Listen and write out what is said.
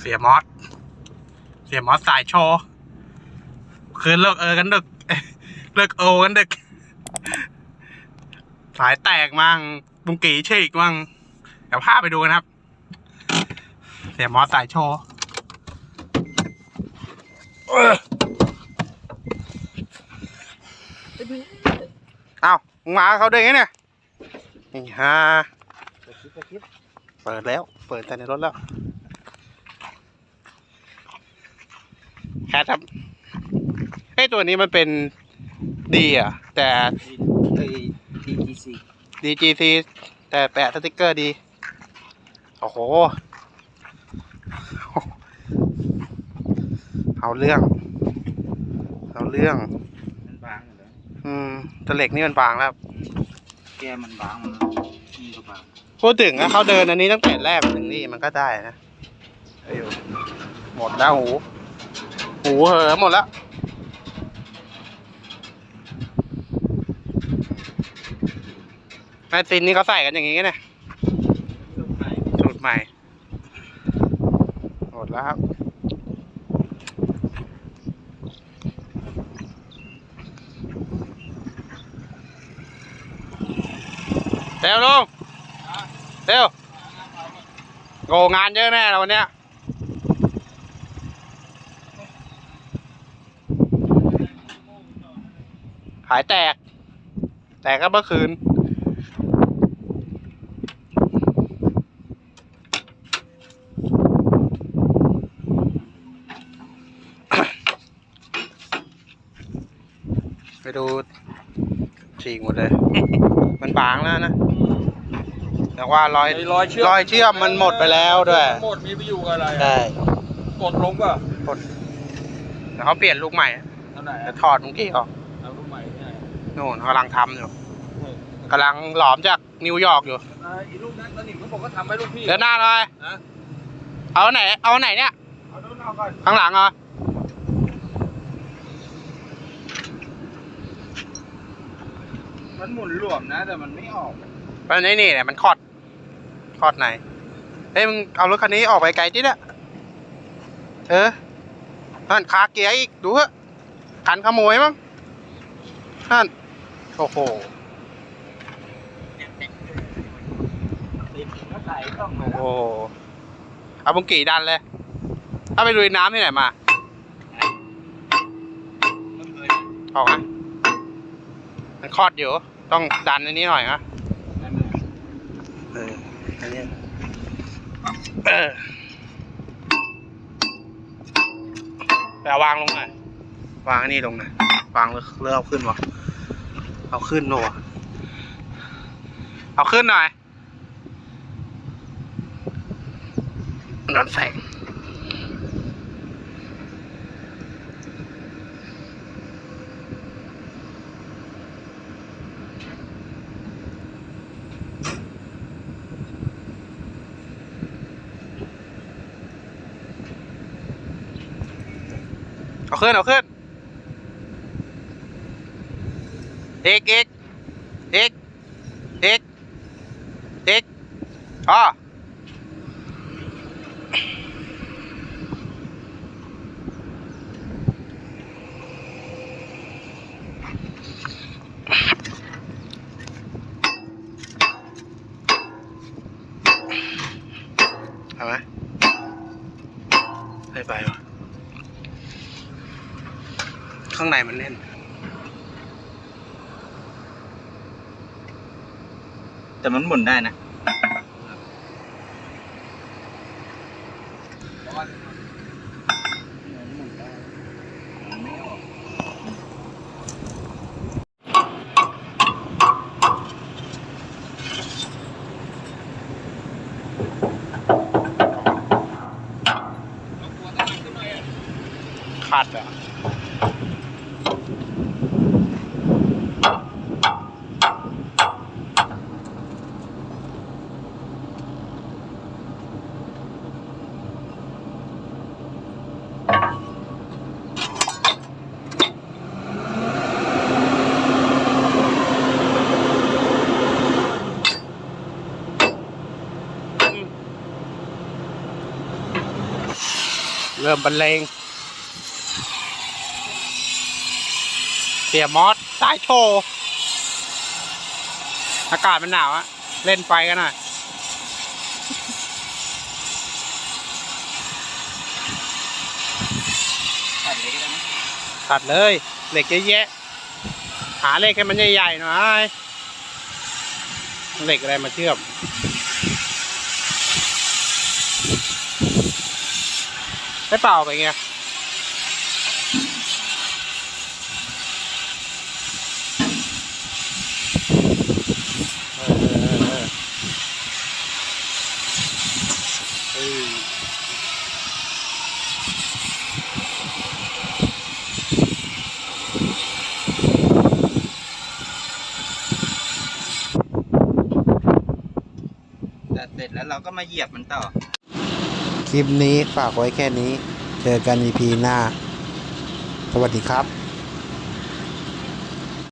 เสียมอส เสียมอสสายโชว์คืนเลิกเออกันดึก เลิกโอกันดึก สายแตกมั่งบุงกีฉีกมั่งเดี๋ยวพาไปดูกันครับ เสียมอสสายโชว์เอ้ามึงมาเขาด้วยไงเนี่ยนี่ฮะเปิดแล้ว เปิดแต่ในรถแล้ว คทครับไอ้ยตัวนี้มันเป็นดีอะ แต่ ไอ้ DGC DGC แต่แปะสติกเกอร์ดี โอ้โห เอาเรื่อง เอาเรื่อง มันบางอยู่แล้วอืมแตะเหล็กนี่มันบางแล้ว แกมันบางมันนี่ก็บางพูดถึงอะเขาเดินอันนี้ตั้งแต่แรกถึงนี่มันก็ได้นะเอ้ยหมดแล้วหู หูเหอหมดแล้ว แมชซินนี่เขาใส่กันอย่างงี้ไงเนี่ยสูตรใหม่ หมดแล้วครับเร็วลงเร็วโกงานเยอะแน่เราวันเนี้ย ขายแตก แตกก็เมื่อคืน ไปดูฉีกหมดเลย มันบางแล้วนะ แต่ว่ารอยไอ้รอยเชื่อม รอยเชื่อมมันหมดไปแล้วด้วย หมดมีไปอยู่กับอะไรใช่กดลงป่ะแต่เขาเปลี่ยนลูกใหม่เท่าไหร่จะถอดเมื่อกี้ออก นโน่นกำลังทำอยู่กำลังหลอมจากนิวยอร์กอยู่อ่าอีลูกนั้นตอนนี้เขาบอกก็ทำให้ลูกพี่เดินหน้าเลยนะเอาไหน เอาไหนเนี่ย เอาโน้นเอาก่อนข้างหลังเหรอมันหมุนหลวมนะแต่มันไม่ออกมันไอ้นี่เนี่ยมันคอดคอดไหนเฮ้ยมึงเอารถคันนี้ออกไปไกลที่เนี่ยเออนั่นคาเกียร์อีกดูเถอะคันขโมยมั้งนั่น โอ้โหติดก็ใส่ต้องมโอ้โหเอาบุงกี่ดันเลย ถ้าไปลุยน้ำที่ไหนมาออกนะมันคลอดอยู่ ต้องดันอันนี้หน่อยนะเอออันนี้เออแต่วางลงหน่อยวางอันนี้ลงหน่อยวางเลยเลือกขึ้นวะ เอาขึ้นโน่วะเอาขึ้นหน่อยนอนแสงเอาขึ้น เอาขึ้นเอกเอกเอกเอกเอกอ๋อเอาไหมไม่ไปวะข้างในมันแน่น แต่มันหมุนได้นะ เริ่มบรรเลงเสียมอสสายโชว์อากาศมันหนาวอะเล่นไฟกันหน่อยตัดเลยเหล็กเยอะแยะ หาเหล็กให้มันใหญ่ๆหน่อยเหล็กอะไรมาเชื่อม ได้เปล่าไปไงเออเออเออเออแต่เสร็จแล้วเราก็มาเหยียบมันต่อ คลิปนี้ฝากไว้แค่นี้ เจอกัน EP หน้า สวัสดีครับ